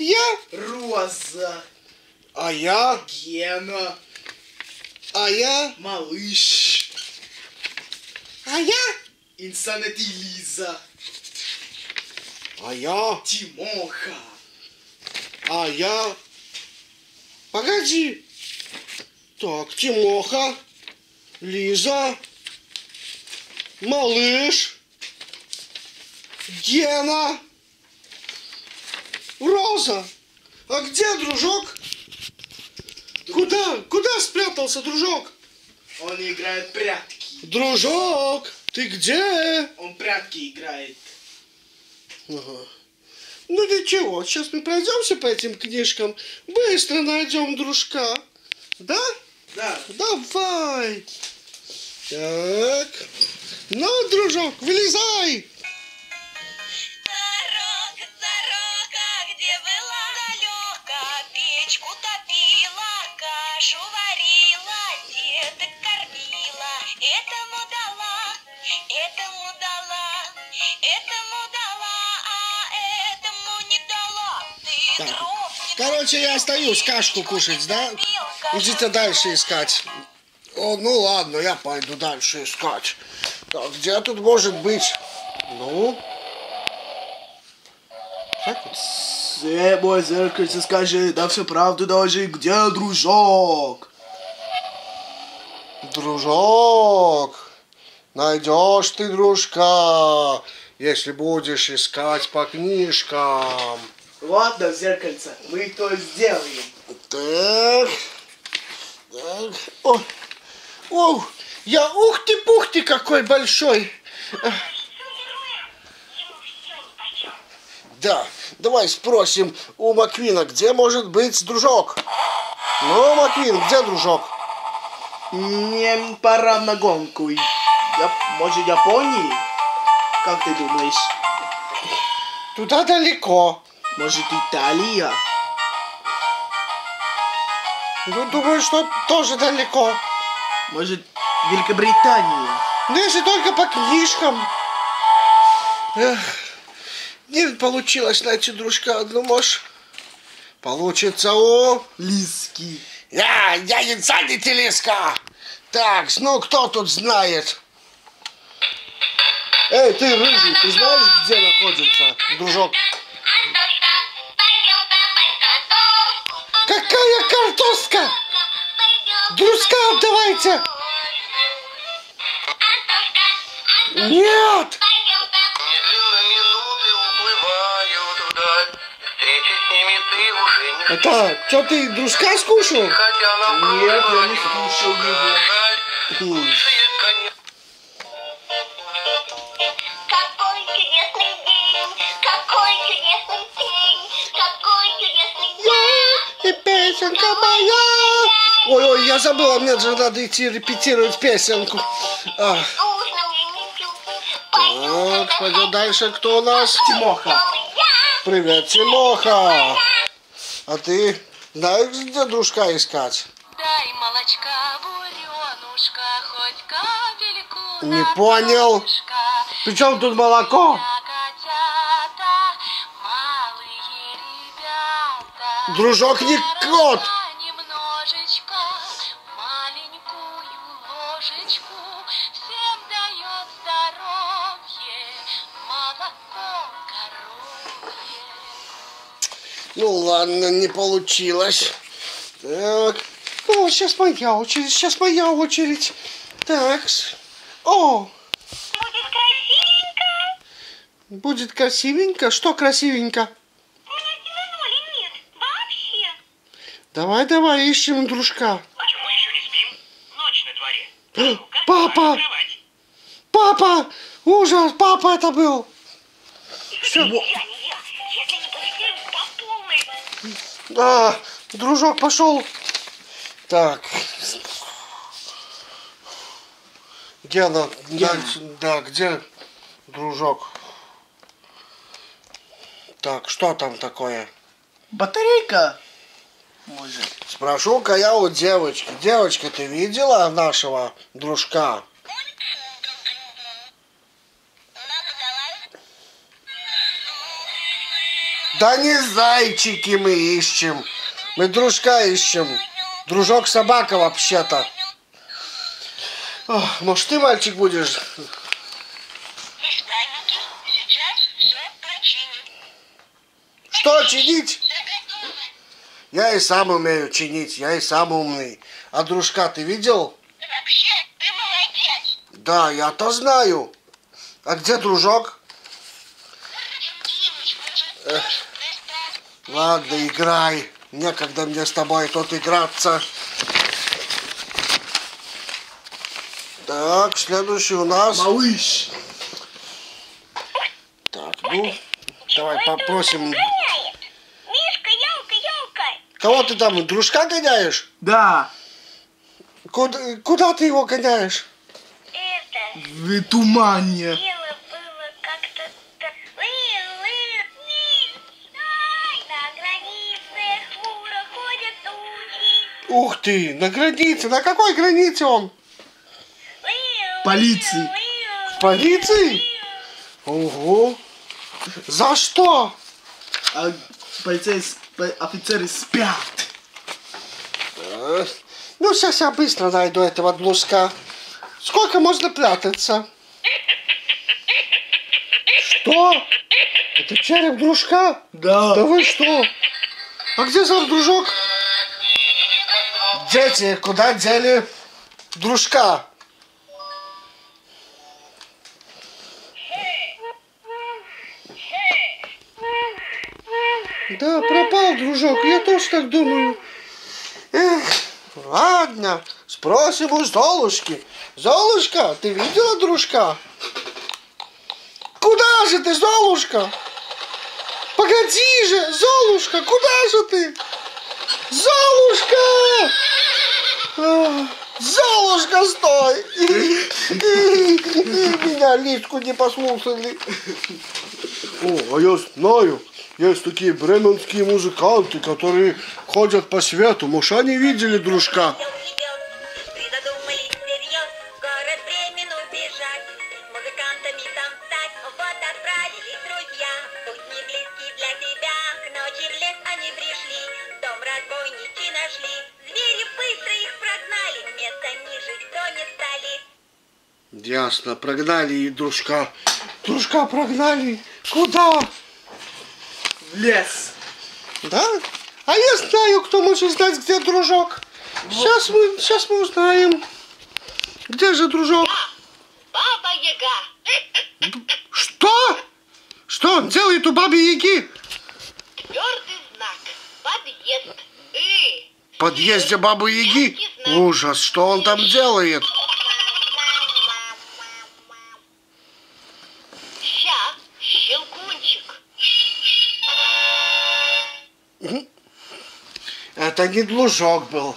я. Роза. А я. Гена. А я. Малыш. А я. Инсанет и Лиза. А я. Тимоха. А я... Погоди. Так, Тимоха, Лиза, Малыш, Гена, Роза. А где дружок? Куда? Куда спрятался дружок? Он играет прятки. Дружок, ты где? Он прятки играет. Ага. Ну ничего, сейчас мы пройдемся по этим книжкам, быстро найдем дружка. Да? Да. Давай. Так. Ну, дружок, вылезай. Печку топила, кашу варила, деток кормила, этому дала, этому дала, этому дала, а этому не дала. Ты Так, дров не короче, я остаюсь кашку кушать, да? Идите дальше искать. О, ну ладно, я пойду дальше искать. Так, где тут может быть? Ну? Все, мой зеркальце, скажи, да всю правду даже, где дружок? Дружок, найдешь ты дружка, если будешь искать по книжкам. Ладно, зеркальце, мы то сделаем. Так. Так. О, о, я ух ты, пух ты, какой большой. Да, давай спросим у Маквина, где может быть дружок? Ну, Маквин, где дружок? Мне пора на гонку. Я, может, Японии? Как ты думаешь? Туда далеко. Может, Италия? Ну, думаю, что тоже далеко. Может, Великобритания? Ну, если только по книжкам. Эх, не получилось найти дружка. Ну, может, получится у... Лиски. Я, я не занятый Лиска. Так, ну кто тут знает? Эй, ты рыжий, ты знаешь, где находится дружок? Какая картошка? Дружка отдавайте! Нет! Это, что ты дружка скушал? Нет, я не слушал его. жаль. Лучшие конец. Какой чудесный день, какой чудесный день, какой чудесный день. И песенка моя. Ой-ой, я забыла, мне же надо идти репетировать песенку. А, так, пойдем дальше. Кто у нас? Тимоха. Привет, Тимоха. А ты знаешь, где дружка искать? Дай молочка, буренушка, хоть капельку Не понял. донышко. Причем тут молоко? Котята. Дружок не кот. Наросла немножечко, маленькую ложечку, Ну ладно, не получилось. Так. Ну, вот сейчас моя очередь, сейчас моя очередь. Так. О, Будет красивенько. будет красивенько. Что красивенько? У меня тянули нет вообще. Давай, давай, ищем дружка. Почему еще не спим? Ночь на дворе. Папа! Папа! Ужас, папа это был. Всё. Полной. А, дружок пошел. Так. Где она? Да, да, где дружок? Так, что там такое? Батарейка? Может. Спрошу-ка я у девочки. Девочка, ты видела нашего дружка? Да не зайчики мы ищем. Мы дружка ищем. Дружок собака вообще-то. Может, ты мальчик будешь? Что чинить? Я и сам умею чинить, я и сам умный. А дружка ты видел? Вообще, ты молодец. Да, я-то знаю. А где дружок? Ты Ладно, играй. Некогда мне с тобой тут играться. Так, следующий у нас. Малыш. Так, ну, давай попросим. Мишка, елка, елка. Кого ты там, дружка гоняешь? Да. Куда, куда ты его гоняешь? Это В тумане. дело Ух ты, на границе. На какой границе он? Полиции. полиции? Ого. За что? А полицейс- по- офицеры спят. А, Ну, сейчас я быстро найду этого дружка. Сколько можно прятаться? Что? Это череп дружка? Да. Да вы что? А где сам дружок? Дети, куда дели дружка? Да, пропал дружок, я тоже так думаю. Эх, ладно, спросим у Золушки. Золушка, ты видела дружка? Куда же ты, Золушка? Погоди же, Золушка, куда же ты? Золушка! Золушка, стой! Меня лиску не послушали. О, а я знаю, есть такие бременские музыканты, которые ходят по свету. Может, они видели дружка? Ясно, прогнали и дружка. Дружка прогнали. Куда? В лес. Да? А я знаю, кто может знать, где дружок. Сейчас мы, сейчас мы узнаем. Где же дружок? Баба Яга, Что? Что он делает у баби Яги? твердый знак, подъезд. Подъезде бабы Яги? Ужас, что он там делает? Это не дружок был.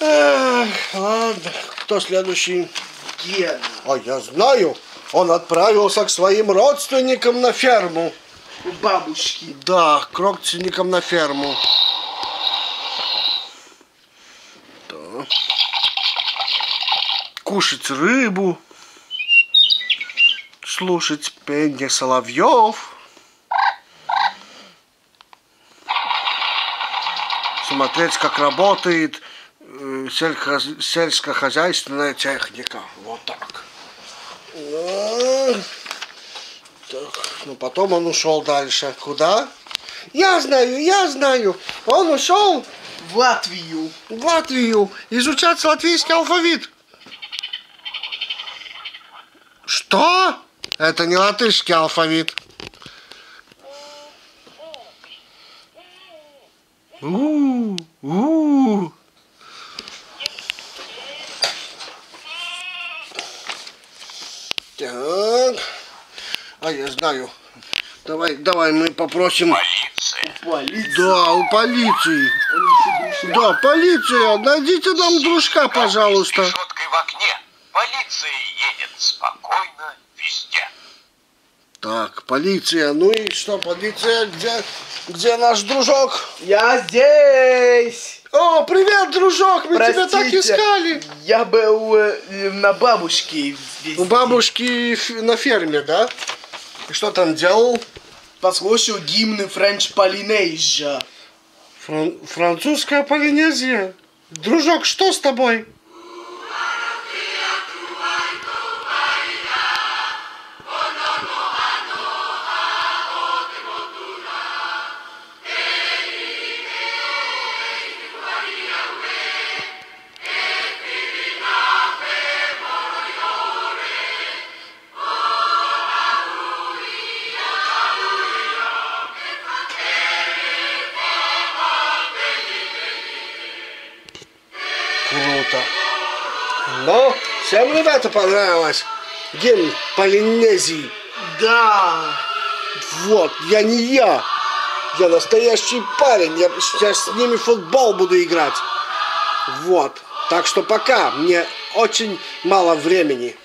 Эх, ладно, кто следующий? Гена. А я знаю, он отправился к своим родственникам на ферму. У бабушки. Да, к родственникам на ферму. Да. Кушать рыбу. Слушать пение соловьев. Смотреть, как работает э, сельскохозяйственная техника. Вот так. Так, ну потом он ушел дальше. Куда? Я знаю, я знаю. Он ушел В Латвию. в Латвию изучать латвийский алфавит. Что? Это не латышский алфавит. У, у. Так. А я знаю. Давай, давай мы попросим. Полиция. Полиция. Да, у полиции. Да, полиция, найдите нам дружка, пожалуйста. Решеткой в окне. Полиция едет спокойно везде. Так, полиция, ну и что, полиция, где, где наш дружок? Я здесь. О, привет, дружок, мы тебя так Простите, искали. Я был э, на бабушке. У бабушки на ферме, да? И что там делал? послушаю гимны Френч Полинезия. Фран- французская Полинезия. Дружок, что с тобой? Круто. Ну, всем, ребята, понравилось. Гимн Полинезии. Да. Вот, я не я. Я настоящий парень. Я сейчас с ними футбол буду играть. Вот. Так что пока. Мне очень мало времени.